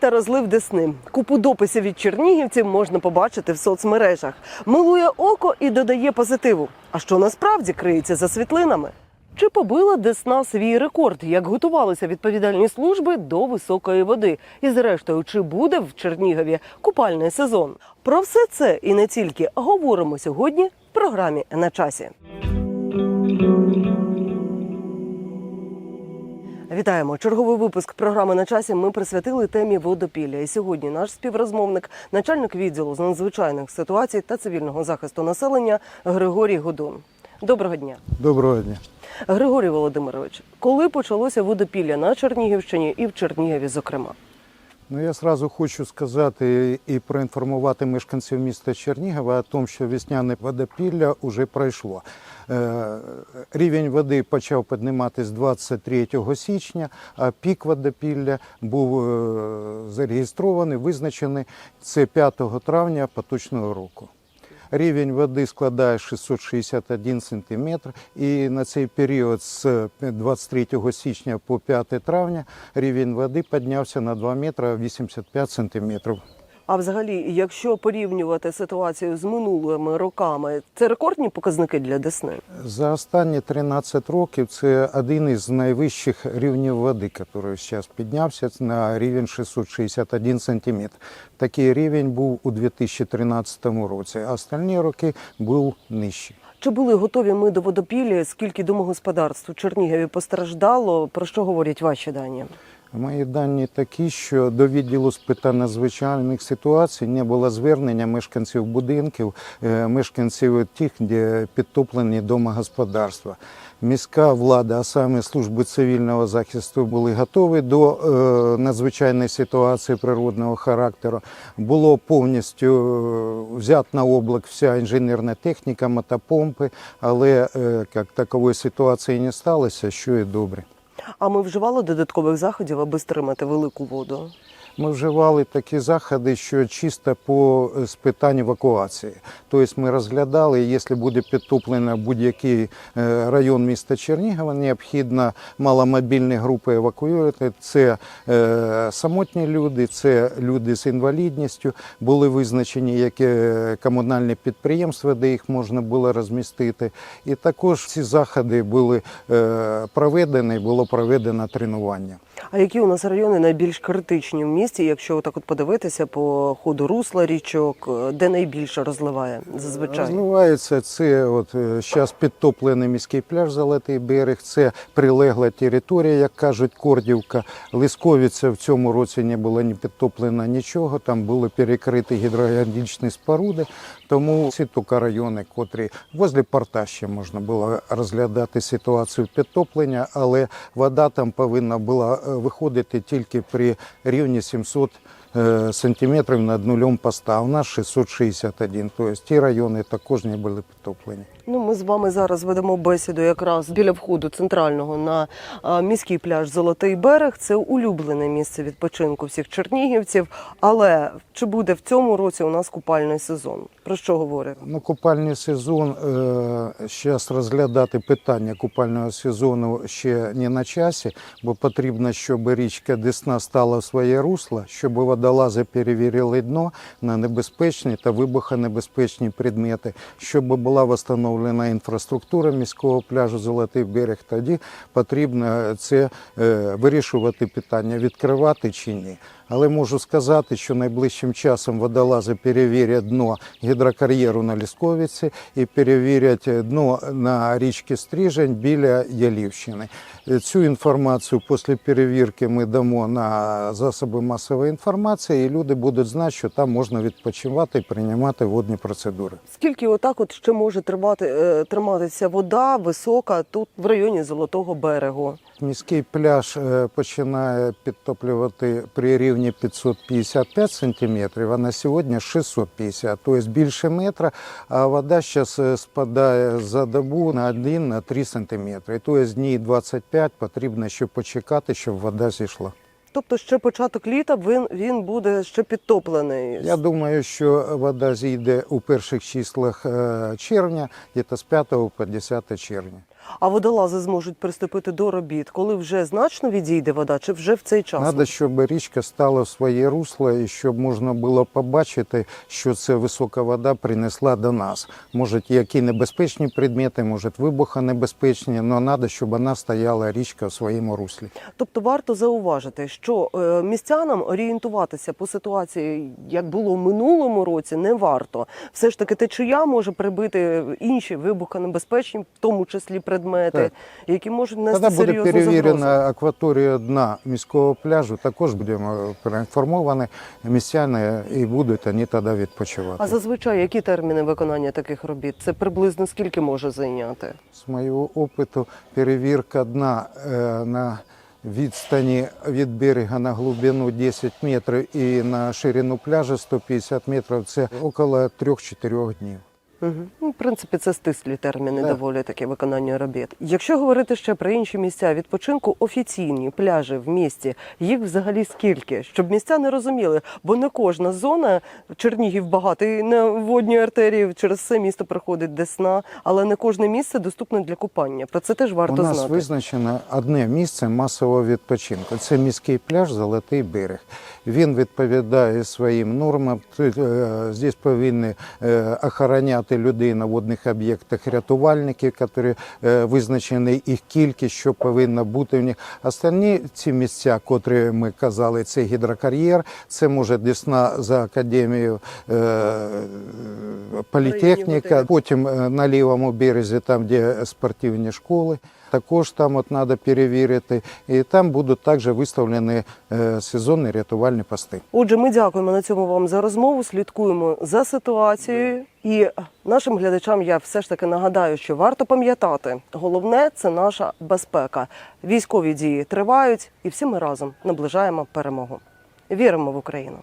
та розлив Десни. Купу дописів від чернігівців можна побачити в соцмережах. Милує око і додає позитиву. А що насправді криється за світлинами? Чи побила Десна свій рекорд? Як готувалися відповідальні служби до високої води? І зрештою, чи буде в Чернігові купальний сезон? Про все це і не тільки говоримо сьогодні в програмі на часі. Вітаємо! Черговий випуск програми на часі. Ми присвятили темі водопілля. І сьогодні наш співрозмовник, начальник відділу з надзвичайних ситуацій та цивільного захисту населення Григорій Годун. Доброго дня, Доброго дня. Григорій Володимирович. Коли почалося водопілля на Чернігівщині і в Чернігові, зокрема? Ну я сразу хочу сказати і проінформувати мешканців міста Чернігова о тому, що весняне водопілля вже пройшло. Е, Рівень води почав підніматись 23 січня, а пік водопілля був е, зареєстрований, визначений це 5 травня поточного року. Рівень води складає 661 см, і на цей період з 23 січня по 5 травня рівень води піднявся на 2 метри 85 сантиметрів. А взагалі, якщо порівнювати ситуацію з минулими роками, це рекордні показники для Десни? За останні 13 років це один із найвищих рівнів води, який зараз піднявся на рівень 661 сантиметр. Такий рівень був у 2013 році, а останні роки був нижчий. Чи були готові ми до водопілля? Скільки домогосподарств у Чернігові постраждало? Про що говорять ваші дані? Мої дані такі, що до відділу з питань надзвичайних ситуацій не було звернення мешканців будинків, е, мешканців тих, де підтоплені домогосподарства. Міська влада, а саме служби цивільного захисту, були готові до е, надзвичайної ситуації природного характеру. Було повністю е, взят на облак вся інженерна техніка, мотопомпи, але як такової ситуації не сталося, що і добре. А ми вживали додаткових заходів, аби стримати велику воду? Ми вживали такі заходи, що чисто по е, з питань евакуації. Тобто ми розглядали, якщо буде підтоплено будь-який е, район міста Чернігова, необхідно маломобільні групи евакуювати. Це е, самотні люди, це люди з інвалідністю. Були визначені які комунальні підприємства, де їх можна було розмістити. І також ці заходи були проведені, було проведено тренування. А які у нас райони найбільш критичні в місті, якщо так от подивитися по ходу русла річок, де найбільше розливає зазвичай? розливається це от зараз підтоплений міський пляж Золотий берег, це прилегла територія, як кажуть, Кордівка. Лисковіця в цьому році не було ні підтоплено нічого, там були перекриті гідрогенічні споруди. Тому ці тукарайони, райони, котрі возле порта ще можна було розглядати ситуацію підтоплення, але вода там повинна була е, виходити тільки при рівні 700 е, сантиметрів над нулем поста. У нас 661. Тобто ті райони також не були підтоплені. Ну, ми з вами зараз ведемо бесіду якраз біля входу центрального на міський пляж Золотий берег. Це улюблене місце відпочинку всіх чернігівців. Але чи буде в цьому році у нас купальний сезон? Про що говорить? Ну, купальний сезон зараз розглядати питання купального сезону ще не на часі, бо потрібно, щоб річка Десна стала в своє русло, щоб водолази перевірили дно на небезпечні та вибухонебезпечні предмети, щоб була встановлена інфраструктура міського пляжу Золотий берег. Тоді потрібно це е, вирішувати питання, відкривати чи ні. Але можу сказати, що найближчим часом водолази перевірять дно гідрокар'єру на Лісковиці і перевірять дно на річці Стрижень біля Ялівщини. Цю інформацію після перевірки ми дамо на засоби масової інформації, і люди будуть знати, що там можна відпочивати і приймати водні процедури. Скільки отак от ще може тримати, е, триматися вода висока тут в районі Золотого берегу? Міський пляж е, починає підтоплювати при рівні 555 сантиметрів, а на сьогодні 650, тобто більше метра, а вода зараз спадає за добу на 1-3 сантиметри. Тобто днів 25 потрібно ще почекати, щоб вода зійшла. Тобто ще початок літа він, він буде ще підтоплений. Я думаю, що вода зійде у перших числах е, червня, десь з 5 по 10 червня. А водолази зможуть приступити до робіт, коли вже значно відійде вода, чи вже в цей час? Треба, щоб річка стала в своє русло і щоб можна було побачити, що це висока вода принесла до нас. Може, які небезпечні предмети, може, вибухонебезпечні, але треба, щоб вона стояла річка в своєму руслі. Тобто варто зауважити, що е, містянам орієнтуватися по ситуації, як було в минулому році, не варто. Все ж таки течія може прибити інші вибухонебезпечні, в тому числі предмети, Так. які можуть нести Тоді буде серйозну перевірена загрозу. акваторія дна міського пляжу. Також будемо проінформовані містяни і будуть вони тоді відпочивати. А зазвичай які терміни виконання таких робіт? Це приблизно скільки може зайняти? З моєго опиту перевірка дна е, на відстані від берега на глибину 10 метрів і на ширину пляжу 150 метрів це около 3-4 днів. Угу. Ну, в принципі, це стислі терміни Так. доволі таке виконання робіт. Якщо говорити ще про інші місця відпочинку, офіційні пляжі в місті, їх взагалі скільки? Щоб містя не розуміли, бо не кожна зона Чернігів багатий на водній артерії, через все місто проходить Десна, але не кожне місце доступне для купання. Про це теж варто У нас знати. визначено одне місце масового відпочинку. Це міський пляж Золотий берег. Він відповідає своїм нормам. Тут, е, повинні е, охороняти людей на водних об'єктах рятувальники, які е, визначені їх кількість, що повинно бути в них. Останні ці місця, котрі ми казали, це гідрокар'єр, це може Десна за академією е, політехніка. Потім е, на лівому березі, там де спортивні школи. Також там от треба перевірити, і там будуть також виставлені сезонні рятувальні пости. Отже, ми дякуємо на цьому вам за розмову. Слідкуємо за ситуацією. І нашим глядачам я все ж таки нагадаю, що варто пам'ятати, головне це наша безпека. Військові дії тривають, і всі ми разом наближаємо перемогу. Віримо в Україну.